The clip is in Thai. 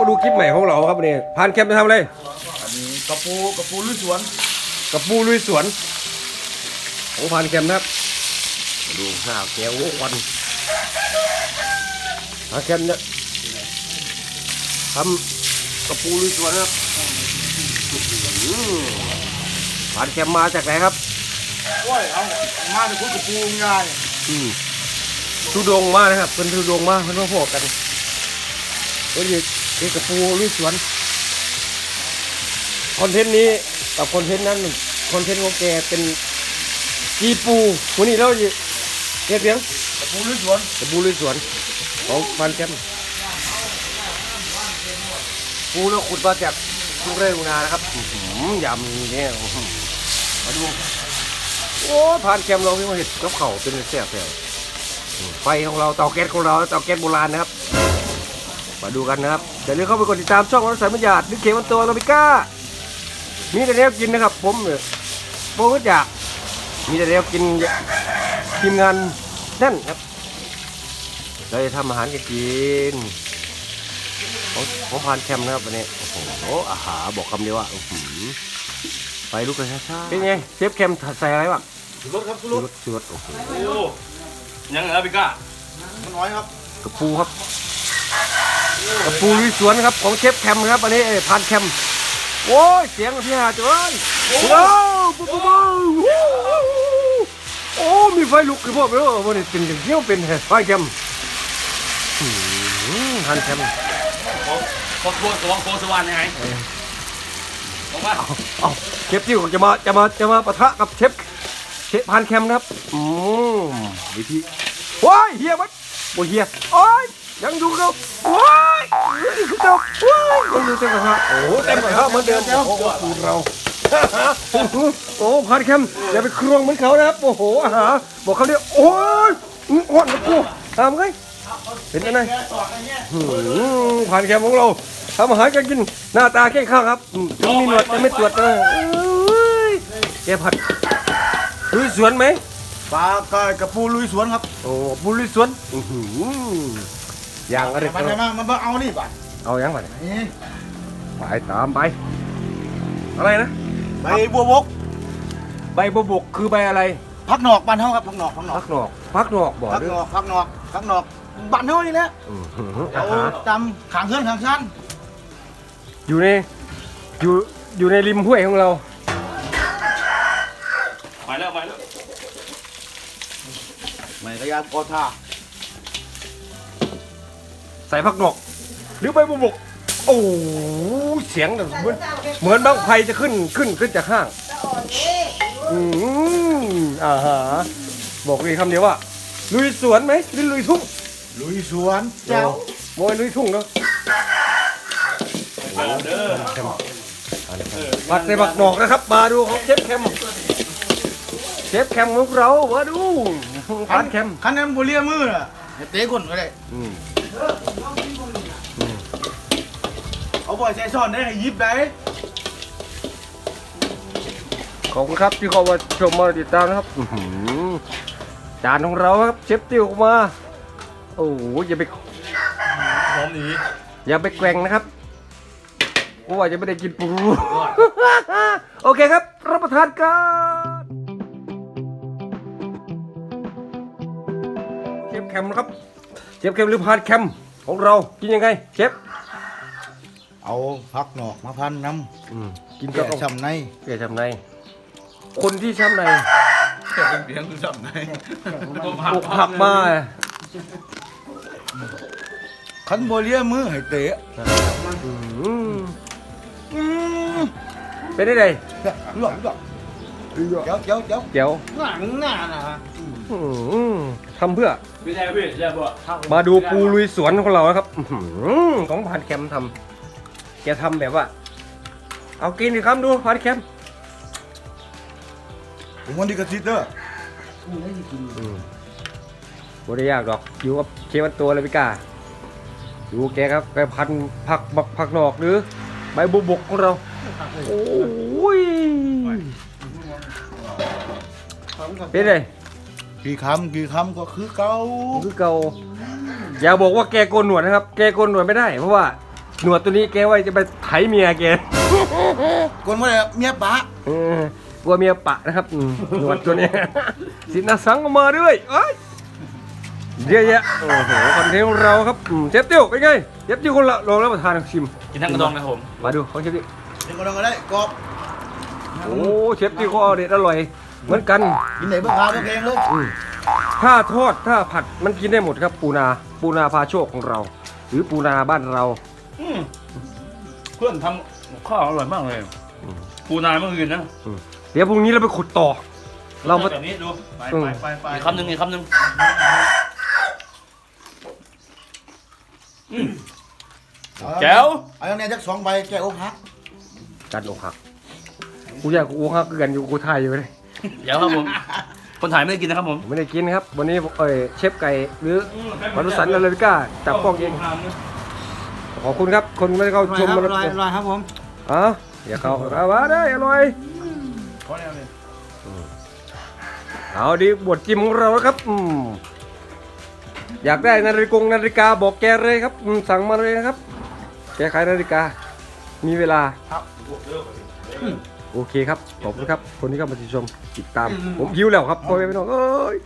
มาดูคลิปใหม่ของเราครับวันนี่พานแคมป์จะทำอะไรอันนี้กระปูกระปูลุยสวนกับปูลุยสวนของพานแคมป์นะครับมาดูหน้าแก้วโอ้ควันพานแคมป์เนี่ยทำกับปูลุยสวนนะครับอื้อหือพานแคมป์มาจากไหนครับโอ้ยเอามาจะคุยกระปูง่ายอืมทุดงมานะครับเป็นทุดงมาเพื่อนมาพบกันเฮ้ยเอกปูลุยสวนคอนเทนต์นี้กับคอนเทนต์นั้นคอนเทนต์ของแกเป็นกีปูวันนี้เราจะเรียกเสียงกระปูลุยสวนกระปูลุยสวนของฟันแคมป์ปูแล้วขุดมาจากทุ่งไร่อุนานะครับยำเนี่ยมาดูโอ้ผ่านแคมเราที่มาเห็ดกับเขาเป็นแซ่บไฟของเราเตาแก๊สของเราเตาแก๊สโบราณนะครับ มาดูกันนะครับอย่าลืมเข้าไปกดติดตามช่องรถสายบรรยาดนึกเขมันตัวโนบิก้า มีแต่แนวกินนะครับ ผมเนี่ยโปรก็จาก มีแต่แนวกินทีมงานแน่นครับเราจะทำอาหารกันกินของของพานแคมป์นะครับวันนี้ โอ้โหอาหารบอกคำเดียวว่าอื้อหือไปลุกกันช้าๆเป็นไงเชฟแคมป์ใส่อะไรบ้างรถครับชูรรถสชูรสโอ้โหโอ้ยังเหรอพี่ก้ามันน้อยครับกระปูครับ กระปูลุยสวนครับของเชฟแคมครับอันนี้พานแคมโอ้ยเสียงที่หาจ้อยโอ้ปุ๊บปุ๊บโอ้มีไฟลุกคือพวกเออวันนี้เป็นอย่างเงี้ยวเป็นแฮะพานแคมพานแคมครอบครัวสว่างโคสวรรค์ยังไงบอกว่าเอ้าเชฟที่จะมาจะมาจะมาปะทะกับเชฟเชฟพานแคมนะครับอืมวิธีว้ายเฮียมั้ยโอ้ยเฮียโอ้ยยังอยู่เขาว้า ยยังอยู่เขาว้ายยังอยู่เต็มกระทะโอ้เต็มกระทะเหมือนเดิมเจ้าคูเราโอ้พานแคมอย่าไปครวงเหมือนเขานะครับโอ้โหอาหารบอกเขาเนี่ยโอ้ยอ่อนนะกูทำไงเป็นยังไงหืมพานแคมของเราทำอาหารกันกินหน้าตาแค่ข้าวครับอืมถึงมีหนวดจะไม่ตรวจนะเอ้ยแกผัดลุยสวนไหมปลากายกระปูลุยสวนครับ โอ้บุลุยสวนอือหือ ย่างอะไรมันอะไรมามันมาเอานี่ป่ะเอาอย่างไรนี่ไปตามไป อะไรนะ ใบบัวบก ใบบัวบกคือใบอะไร พักหนอกบ้านเฮาครับพักหนอกพักหนอพักกนอกพักนอกบ่พักหรือหนอกพักหนอกพักหนอกบ้านเฮานี่แหละอื้อหืออาเอาหารตำขางเฮือนขางชั้นอยู่ในอยู่อยู่ในริมห้วยของเราไปแล้วไปแล้วไม่กระยากอท่า ใส่พักนอก หรือใบบัวบกโอ้โหเสียงแบบเหมือนเหมือนบังไฟจะขึ้นขึ้นขึ้นจากห้าง อืมอ่าฮะบอกเลยคำเดียวว่า ลุยสวนไหมหรือลุยทุ่งลุยสวนเจ้าโมยลุยทุ่งเนาะเด้อผัดใส่ผักนอกนะครับ มาดูของเชฟแคมเชฟแคมของเรามาดูผัดแคมคันนั้นบุเรียมือน่ะให้เตะคนก็ได้อืม เอาบ่อยใส่ซ่อนได้ให้ยิบได้ขอบคุณครับที่เข้ามาชมมาติดตามนะครับอื้อหือจานของเราครับเชฟติวออกมา โอ้โหอย่าไปหอมหนีอย่าไปแกว่งนะครับเพราะว่าจะไม่ได้กินปู โอเคครับ รับประทานกันเชฟแคมนะครับ เชฟแคมหรือพานแคมของเรากินยังไงเชฟเอาพักหนอกมาพันน้อืมกินำก็แก่ต้องช้ำในแก่ช้ำใน คนที่ช้ำในแก่เป็นเพียงคือช้ำในอกหักมาคันบุเรียมือให้เตะอืมอืมเป็นได้ไงเนี่ยลวกลวกเจ้าเจ้าเจ้าเดี๋ยวหนังหน้านะอืม ทำเพื่อพี่แท้พี่แท้บ่มาดูปูลุยสวนของเรานะครับอื้อหือของพานแคมทำแกทำแบบว่า เอากินดิครับดูพานแคมผมวันดีกระซิบเด้อบ่ได้ยากหรอกอยู่กับเชฟวันตัวเลยพี่กาดูแกครับแกพันผักบักผักนอกหรือ ใบบุบกของเรา โอ้ยเป็นไง กี่คำกี่คำก็คือเก่าคือเก่าอย่าบอกว่าแกโกนหนวดนะครับ แกโกนหนวดไม่ได้ เพราะว่าหนวดตัวนี้แกว่าจะไปไถเมียแกคนว่าอะไรเมียปะเออกลัวเมียปะนะครับอืมหนวดตัวเนี้ยสินาสังก็มาด้วยเอ้ยเยอะแยะโอ้โหคอนเทนต์ของเราครับอืมเชฟติ้วเป็นไงเชฟติ้วคนละลองรับประทานชิม กินทั้งกระดองนะครับผม มาดูของเชฟติ้วเดี๋ยวก็ลองก็ได้กรอบโอ้เชฟติ้วก็อเด็ดอร่อย เหมือนกัน กินไหนเพื่อพาเพื่อเพลงเลยอืมถ้าทอดถ้าผัดมันกินได้หมดครับ ปูนาปูนาพาโชคของเรา หรือปูนาบ้านเราอืมเพื่อนทำข้าวอร่อยมากเลยอืมปูนาเมื่อคืนนะเดี๋ยวพรุ่งนี้เราไปขุดต่อ เรามา แบบนี้ดูไปอืมไปไปไปอีกคำหนึ่งอีกคำหนึ่งอืม แจ๋ว เอาอย่างเนี้ยจักสองใบแกอกหัก กันอกหักกูอยากกูอกหักกันอยู่กูถ่ายอยู่เลย เดี๋ยวครับผม คนถ่ายไม่ได้กินนะครับผม ผมไม่ได้กินครับ วันนี้เอ้ยเชฟไก่หรือมารุสันลาลาวิก้าจับกล้องเอง ขอบคุณครับ คนไม่ได้เข้าชมมาอร่อยอร่อยครับผมอ๋ออย่าเข้าเอามาได้อร่อยขอแนวเลยเอาดีบทจิ้มของเราแล้วครับอืมอยากได้นาฬิกงนาฬิกาบอกแกเลยครับอืมสั่งมาเลยนะครับ แกขายนาฬิกา มีเวลา โอเคครับ ขอบคุณครับ คนที่เข้ามาติดชมติดตาม ผมหิวแล้วครับพ่อแม่พี่น้องเอ้ย